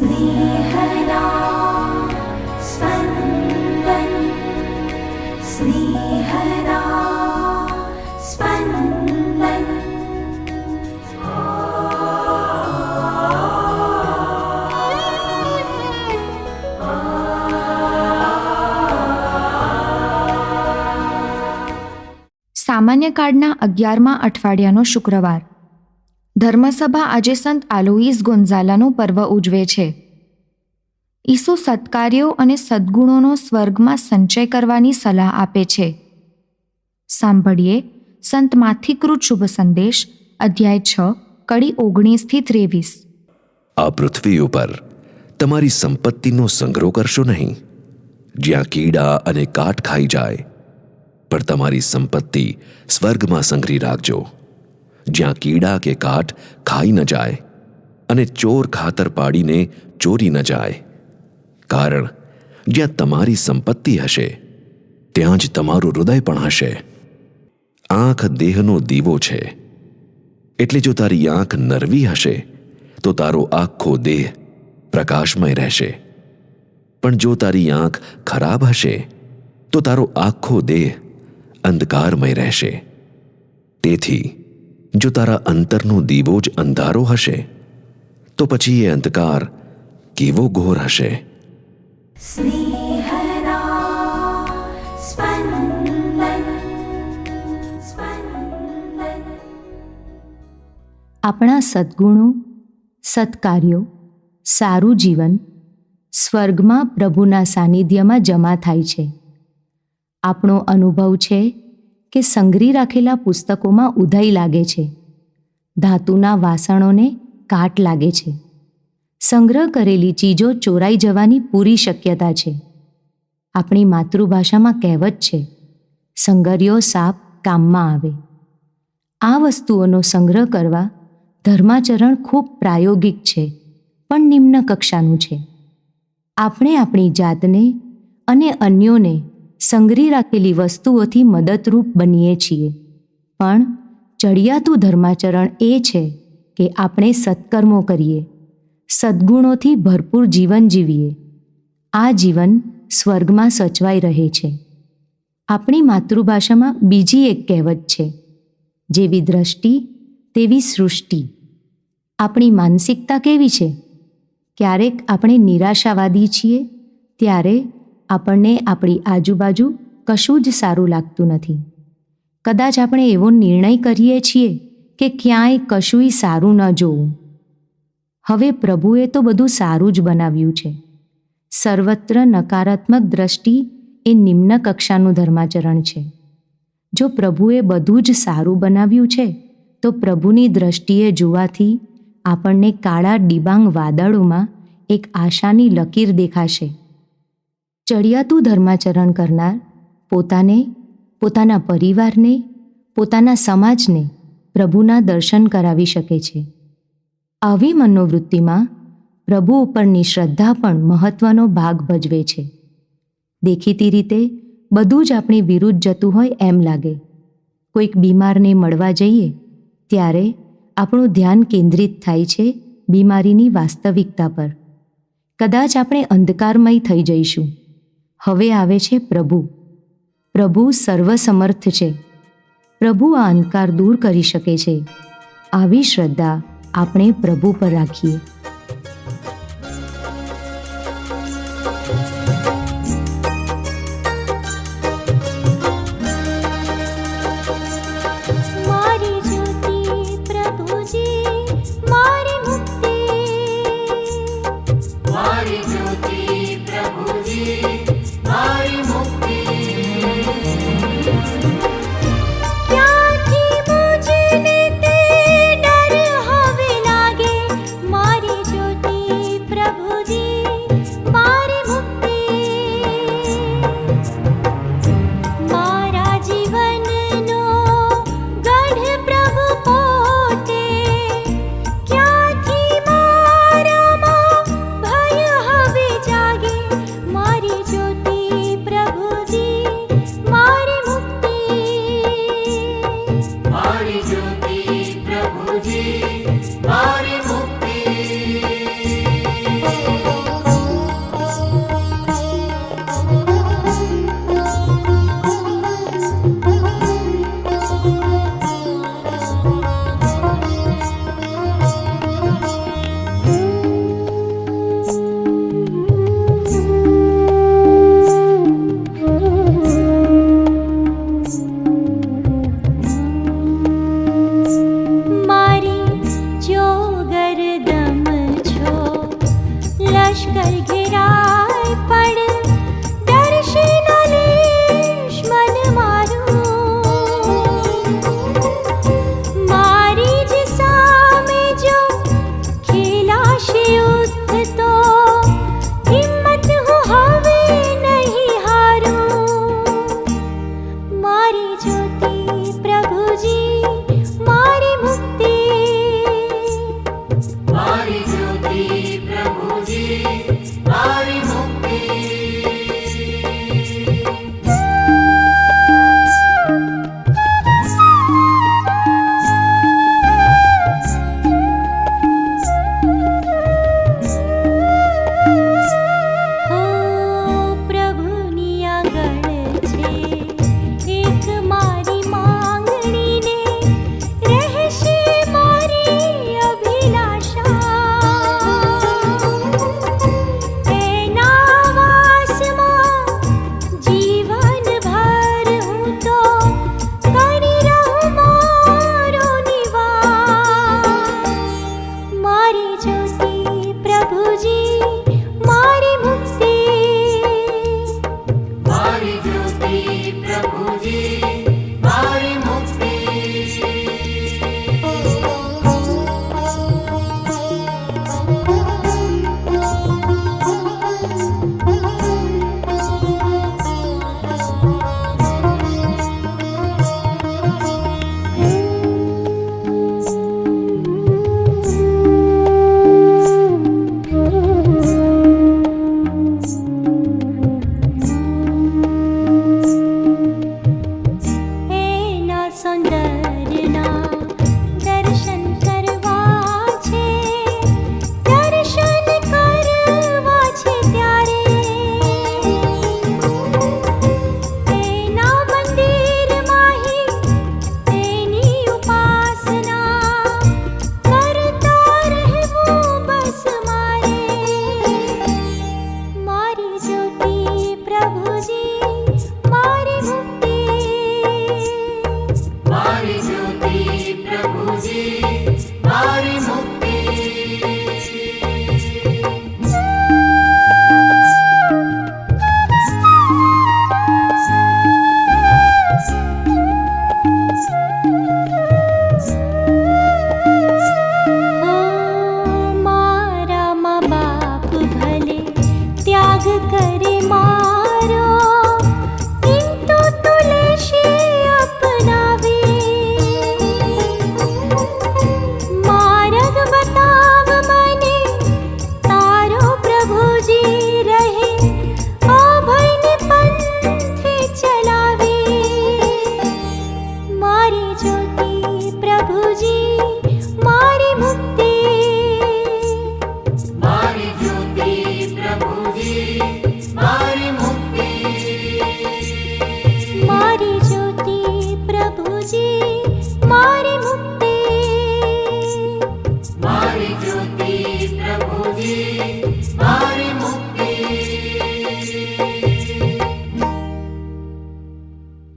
स्नेहदा स्पन्दन् स्नेहदा स्पन्दन् સામાન્ય કાર્ડના અગિયારમા અઠવાડિયાનો શુક્રવાર ધર્મસભા આજે સંત આલોઈસ ગોન્ઝાલાનું પર્વ ઉજવે છે. ઈસુ સત્કાર્યો અને સદ્ગુણોનો સ્વર્ગમાં સંચય કરવાની સલાહ આપે છે. સાંભળીએ સંત માથિકૃત શુભ સંદેશ, અધ્યાય છ, કડી ઓગણીસથી ત્રેવીસ. આ પૃથ્વી ઉપર તમારી સંપત્તિનો સંગ્રહ કરશો નહીં. જ્યાં કીડા અને કાટ ખાઈ જાય, પણ તમારી સંપત્તિ સ્વર્ગમાં સંગ્રહી રાખજો. જ્યાં કીડા કે કાટ ખાઈ ન જાય અને ચોર ખાતર પાડીને ચોરી ન જાય. કારણ, જ્યાં તમારી સંપત્તિ હશે, ત્યાં જ તમારું હૃદય પણ હશે. આંખ દેહનો દીવો છે. એટલે જો તારી આંખ નરવી હશે, તો તારો આખો દેહ પ્રકાશમય રહેશે. પણ જો તારી આંખ ખરાબ હશે, તો તારો આખો દેહ અંધકારમય રહેશે. તેથી જો તારા અંતરનો દીવો જ અંધારો હશે તો પછી એ અંધકાર કેવો ઘોર હશે? આપણા સદ્ગુણો સત્કાર્યો સારું જીવન સ્વર્ગમાં પ્રભુના સાનિધ્યમાં જમા થાય છે. આપણો અનુભવ છે કે સંગ્રહી રાખેલા પુસ્તકોમાં ઉધઈ લાગે છે. ધાતુના વાસણોને કાટ લાગે છે. સંગ્રહ કરેલી ચીજો ચોરાઈ જવાની પૂરી શક્યતા છે. આપણી માતૃભાષામાં કહેવત છે, સંગર્યો સાપ કામમાં આવે. આ વસ્તુઓનો સંગ્રહ કરવા ધર્માચરણ ખૂબ પ્રાયોગિક છે, પણ નિમ્ન કક્ષાનું છે. આપણે આપણી જાતને અને અન્યોને સંગ્રહી રાખેલી વસ્તુઓથી મદદરૂપ બનીએ છીએ. પણ ચડિયાતું ધર્માચરણ એ છે કે આપણે સત્કર્મો કરીએ. સદ્ગુણોથી ભરપૂર જીવન જીવીએ. આ જીવન સ્વર્ગમાં સચવાઈ રહે છે. આપણી માતૃભાષામાં બીજી એક કહેવત છે, જેવી દ્રષ્ટિ, તેવી સૃષ્ટિ. આપણી માનસિકતા કેવી છે? ક્યારેક આપણે નિરાશાવાદી છીએ, ત્યારે આપણને આપણી આજુબાજુ કશું જ સારું લાગતું નથી. કદાચ આપણે એવો નિર્ણય કરીએ છીએ કે ક્યાંય કશુંય સારું ન જોવું. હવે પ્રભુએ તો બધું સારું જ બનાવ્યું છે. સર્વત્ર નકારાત્મક દ્રષ્ટિ એ નિમ્ન કક્ષાનું ધર્માચરણ છે. જો પ્રભુએ બધું જ સારું બનાવ્યું છે, તો પ્રભુની દ્રષ્ટિએ જોવાથી આપણને કાળા ડિબાંગ વાદળોમાં એક આશાની લકીર દેખાશે. ચડિયાતું ધર્માચરણ કરનાર પોતાને, પોતાના પરિવારને, પોતાના સમાજને પ્રભુના દર્શન કરાવી શકે છે. આવી મનોવૃત્તિમાં પ્રભુ ઉપરની શ્રદ્ધા પણ મહત્વનો ભાગ ભજવે છે. દેખીતી રીતે બધું જ આપણી વિરુદ્ધ જતું હોય એમ લાગે. કોઈક બીમારને મળવા જઈએ, ત્યારે આપણું ધ્યાન કેન્દ્રિત થાય છે બીમારીની વાસ્તવિકતા પર. કદાચ આપણે અંધકારમય થઈ જઈશું. હવે આવે છે પ્રભુ. પ્રભુ સર્વસમર્થ છે. પ્રભુ આ અંધકાર દૂર કરી શકે છે. આવી શ્રદ્ધા આપણે પ્રભુ પર રાખીએ. कर my